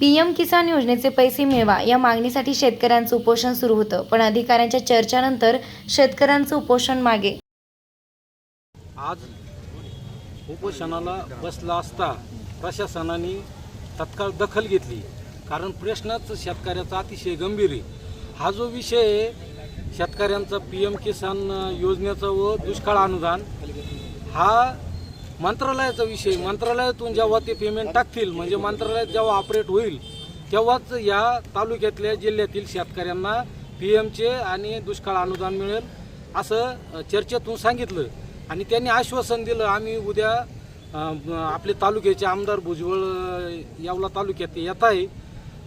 PM किसान योजनेचे पैसे मिळवा या मागणीसाठी शेतकऱ्यांचं उपोषण सुरू होतं पण अधिकाऱ्यांच्या चर्चेनंतर शेतकऱ्यांचं उपोषण मागे. आज उपोषणाला बसला असता प्रशासनाने तत्काळ दखल घेतली. कारण प्रश्नच शेतकऱ्याचा अतिशय गंभीर आहे. हा जो विषय आहे शेतकऱ्यांचा पी एम किसान योजनेचं व दुष्काळ अनुदान हा मंत्रालयाचा विषय मंत्रालयातून जेव्हा ते पेमेंट टाकतील म्हणजे मंत्रालयात जेव्हा ऑपरेट होईल तेव्हाच या तालुक्यातल्या जिल्ह्यातील शेतकऱ्यांना पी एमचे आणि दुष्काळ अनुदान मिळेल असं चर्चेतून सांगितलं. आणि त्यांनी आश्वासन दिलं आम्ही उद्या आपले तालुक्याचे आमदार भुजबळ यावला तालुक्यात ते येत आहे.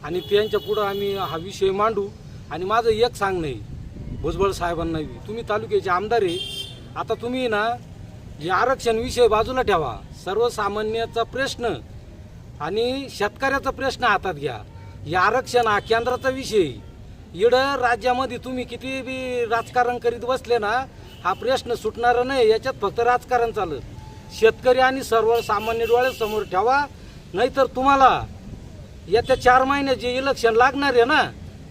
आणि त्यांच्या पुढं आम्ही हा विषय मांडू. आणि माझं एक सांगणं आहे भुजबळ साहेबांना तुम्ही तालुक्याचे आमदार आहे. आता तुम्ही ना हे आरक्षण विषय बाजूला ठेवा. सर्वसामान्याचा प्रश्न आणि शेतकऱ्याचा प्रश्न हातात घ्या. हे आरक्षण हा केंद्राचा विषय. इडं राज्यामध्ये तुम्ही किती बी राजकारण करीत बसले ना हा प्रश्न सुटणारा नाही याच्यात फक्त राजकारण चालत शेतकरी आणि सर्वसामान्य डोळ्यासमोर ठेवा नाहीतर तुम्हाला येत्या चार महिन्यात जे इलेक्शन लागणार आहे ना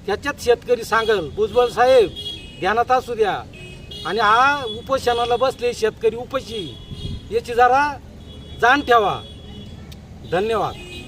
त्याच्यात शेतकरी सांगल भुजबळ साहेब ध्यानात असू द्या. आणि हा उपोषणाला बसले शेतकरी उपशी याची जरा जाण ठेवा. धन्यवाद.